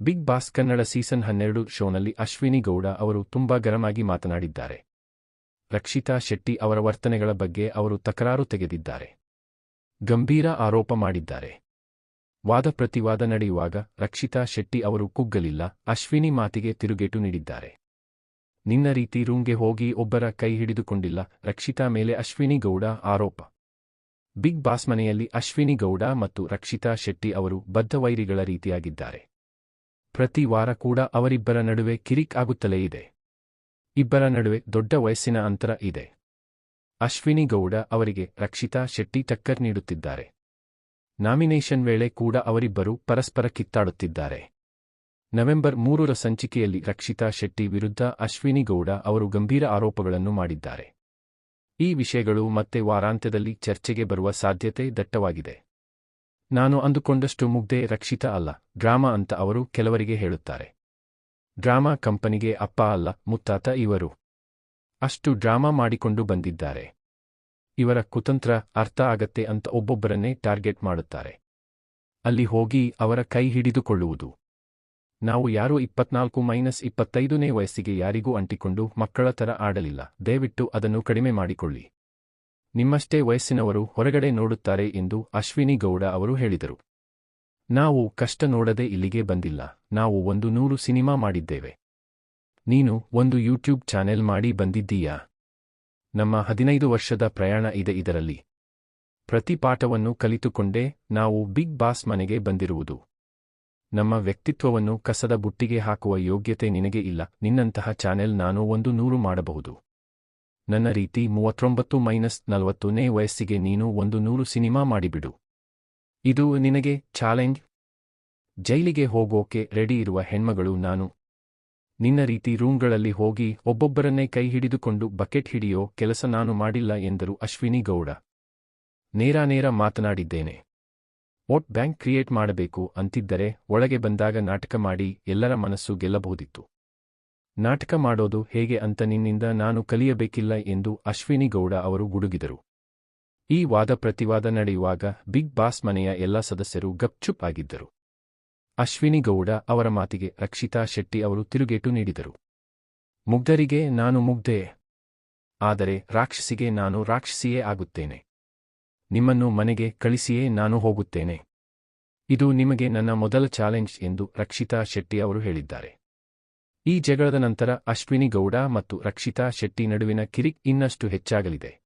Big boss Kannada season ಹನ್ನೆರಡು ಶೋನಲ್ಲಿ ಅಶ್ವಿನಿ ಗೌಡ ಅವರು ತುಂಬಾ ಗರಮಾಗಿ ಮಾತನಾಡಿದ್ದಾರೆ. ರಕ್ಷಿತಾ ಶೆಟ್ಟಿ ಅವರ ವರ್ತನೆಗಳ ಬಗ್ಗೆ ಅವರು ತಕರಾರು ತೆಗೆದಿದ್ದಾರೆ. ಗಂಭೀರ ಆರೋಪ ಮಾಡಿದ್ದಾರೆ. ವಾದ ಪ್ರತಿವಾದ ನಡೆಯುವಾಗ ರಕ್ಷಿತಾ ಶೆಟ್ಟಿ ಅವರು ಕುಗ್ಗಲಿಲ್ಲ, ಅಶ್ವಿನಿ ಮಾತಿಗೆ ತಿರುಗೇಟು ನೀಡಿದ್ದಾರೆ. ನಿನ್ನ ರೀತಿ ರೂಂಗೆ ಹೋಗಿ ಒಬ್ಬರ ಕೈ ಹಿಡಿದುಕೊಂಡಿಲ್ಲ, ರಕ್ಷಿತಾ ಮೇಲೆ ಅಶ್ವಿನಿ ಗೌಡ ಆರೋಪ. ಬಿಗ್ ಬಾಸ್ ಮನೆಯಲ್ಲಿ ಅಶ್ವಿನಿ ಗೌಡ ಮತ್ತು ರಕ್ಷಿತಾ ಶೆಟ್ಟಿ ಅವರು ಬದ್ಧವೈರಿಗಳ ರೀತಿಯಾಗಿದ್ದಾರೆ. ಪ್ರತಿ ವಾರ ಕೂಡ ಅವರಿಬ್ಬರ ನಡುವೆ ಕಿರಿಕ್ ಆಗುತ್ತಲೇ ಇದೆ. ಇಬ್ಬರ ನಡುವೆ ದೊಡ್ಡ ವಯಸ್ಸಿನ ಅಂತರ ಇದೆ. ಅಶ್ವಿನಿ ಗೌಡ ಅವರಿಗೆ ರಕ್ಷಿತಾ ಶೆಟ್ಟಿ ಟಕ್ಕರ್ ನೀಡುತ್ತಿದ್ದಾರೆ. ನಾಮಿನೇಷನ್ ವೇಳೆ ಕೂಡ ಅವರಿಬ್ಬರು ಪರಸ್ಪರ ಕಿತ್ತಾಡುತ್ತಿದ್ದಾರೆ. ನವೆಂಬರ್ ಮೂರರ ಸಂಚಿಕೆಯಲ್ಲಿ ರಕ್ಷಿತಾ ಶೆಟ್ಟಿ ವಿರುದ್ಧ ಅಶ್ವಿನಿ ಗೌಡ ಅವರು ಗಂಭೀರ ಆರೋಪಗಳನ್ನು ಮಾಡಿದ್ದಾರೆ. ಈ ವಿಷಯಗಳು ಮತ್ತೆ ವಾರಾಂತ್ಯದಲ್ಲಿ ಚರ್ಚೆಗೆ ಬರುವ ಸಾಧ್ಯತೆ ದಟ್ಟವಾಗಿದೆ. ನಾನು ಅಂದುಕೊಂಡಷ್ಟು ಮುಗ್ಧೆ ರಕ್ಷಿತ ಅಲ್ಲ, ಡ್ರಾಮಾ ಅಂತ ಅವರು ಕೆಲವರಿಗೆ ಹೇಳುತ್ತಾರೆ. ಡ್ರಾಮಾ ಕಂಪನಿಗೆ ಅಪ್ಪ ಅಲ್ಲ, ಮುತ್ತಾತ ಇವರು. ಅಷ್ಟು ಡ್ರಾಮಾ ಮಾಡಿಕೊಂಡು ಬಂದಿದ್ದಾರೆ. ಇವರ ಕುತಂತ್ರ ಅರ್ಥ ಆಗತ್ತೆ ಅಂತ ಒಬ್ಬೊಬ್ಬರನ್ನೇ ಟಾರ್ಗೆಟ್ ಮಾಡುತ್ತಾರೆ. ಅಲ್ಲಿ ಹೋಗಿ ಅವರ ಕೈ ಹಿಡಿದುಕೊಳ್ಳುವುದು. ನಾವು ಯಾರೂ ಇಪ್ಪತ್ನಾಲ್ಕು ಮೈನಸ್ ಇಪ್ಪತ್ತೈದನೇ ವಯಸ್ಸಿಗೆ ಯಾರಿಗೂ ಅಂಟಿಕೊಂಡು ಮಕ್ಕಳ ಥರ ಆಡಲಿಲ್ಲ, ದಯವಿಟ್ಟು ಅದನ್ನು ಕಡಿಮೆ ಮಾಡಿಕೊಳ್ಳಿ. ನಿಮ್ಮಷ್ಟೇ ವಯಸ್ಸಿನವರು ಹೊರಗಡೆ ನೋಡುತ್ತಾರೆ ಎಂದು ಅಶ್ವಿನಿ ಗೌಡ ಅವರು ಹೇಳಿದರು. ನಾವು ಕಷ್ಟ ನೋಡದೆ ಇಲ್ಲಿಗೆ ಬಂದಿಲ್ಲ. ನಾವು ಒಂದು ನೂರು ಸಿನಿಮಾ ಮಾಡಿದ್ದೇವೆ. ನೀನು ಒಂದು ಯೂಟ್ಯೂಬ್ ಚಾನೆಲ್ ಮಾಡಿ ಬಂದಿದ್ದೀಯಾ? ನಮ್ಮ ಹದಿನೈದು ವರ್ಷದ ಪ್ರಯಾಣ ಇದೆ ಇದರಲ್ಲಿ. ಪ್ರತಿ ಪಾಠವನ್ನು ಕಲಿತುಕೊಂಡೇ ನಾವು ಬಿಗ್ ಬಾಸ್ ಮನೆಗೆ ಬಂದಿರುವುದು. ನಮ್ಮ ವ್ಯಕ್ತಿತ್ವವನ್ನು ಕಸದ ಬುಟ್ಟಿಗೆ ಹಾಕುವ ಯೋಗ್ಯತೆ ನಿನಗೆ ಇಲ್ಲ. ನಿನ್ನಂತಹ ಚಾನೆಲ್ ನಾನು ಒಂದು ನೂರು ಮಾಡಬಹುದು. ನನ್ನ ರೀತಿ ಮೂವತ್ತೊಂಬತ್ತು ಮೈನಸ್ ನಲವತ್ತನೇ ವಯಸ್ಸಿಗೆ ನೀನು ಒಂದು ನೂರು ಸಿನಿಮಾ ಮಾಡಿಬಿಡು. ಇದು ನಿನಗೆ ಚಾಲೆಂಜ್? ಜೈಲಿಗೆ ಹೋಗೋಕೆ ರೆಡಿ ಇರುವ ಹೆಣ್ಮಗಳು ನಾನು. ನಿನ್ನ ರೀತಿ ರೂಮ್ಗಳಲ್ಲಿ ಹೋಗಿ ಒಬ್ಬೊಬ್ಬರನ್ನೇ ಕೈ ಹಿಡಿದುಕೊಂಡು ಬಕೆಟ್ ಹಿಡಿಯೋ ಕೆಲಸ ನಾನು ಮಾಡಿಲ್ಲ ಎಂದರು ಅಶ್ವಿನಿ ಗೌಡ. ನೇರಾನೇರ ಮಾತನಾಡಿದ್ದೇನೆ. ವೋಟ್ ಬ್ಯಾಂಕ್ ಕ್ರಿಯೇಟ್ ಮಾಡಬೇಕು ಅಂತಿದ್ದರೆ ಒಳಗೆ ಬಂದಾಗ ನಾಟಕ ಮಾಡಿ ಎಲ್ಲರ ಮನಸ್ಸು ಗೆಲ್ಲಬಹುದಿತ್ತು. ನಾಟಕ ಮಾಡೋದು ಹೇಗೆ ಅಂತ ನಿನ್ನಿಂದ ನಾನು ಕಲಿಯಬೇಕಿಲ್ಲ ಎಂದು ಅಶ್ವಿನಿ ಗೌಡ ಅವರು ಗುಡುಗಿದರು. ಈ ವಾದ ಪ್ರತಿವಾದ ನಡೆಯುವಾಗ ಬಿಗ್ ಬಾಸ್ ಮನೆಯ ಎಲ್ಲ ಸದಸ್ಯರು ಗಪ್ಚುಪ್ ಆಗಿದ್ದರು. ಅಶ್ವಿನಿ ಗೌಡ ಅವರ ಮಾತಿಗೆ ರಕ್ಷಿತಾ ಶೆಟ್ಟಿ ಅವರು ತಿರುಗೇಟು ನೀಡಿದರು. ಮುಗ್ಧರಿಗೆ ನಾನು ಮುಗ್ಧೆ. ಆದರೆ ರಾಕ್ಷಸಿಗೆ ನಾನು ರಾಕ್ಷಸಿಯೇ ಆಗುತ್ತೇನೆ. ನಿಮ್ಮನ್ನು ಮನೆಗೆ ಕಳಿಸಿಯೇ ನಾನು ಹೋಗುತ್ತೇನೆ. ಇದು ನಿಮಗೆ ನನ್ನ ಮೊದಲ ಚಾಲೆಂಜ್ ಎಂದು ರಕ್ಷಿತಾ ಶೆಟ್ಟಿ ಅವರು ಹೇಳಿದ್ದಾರೆ. ಈ ಜಗಳದ ನಂತರ ಅಶ್ವಿನಿ ಗೌಡ ಮತ್ತು ರಕ್ಷಿತಾ ಶೆಟ್ಟಿ ನಡುವಿನ ಕಿರಿಕ್ ಇನ್ನಷ್ಟು ಹೆಚ್ಚಾಗಲಿದೆ.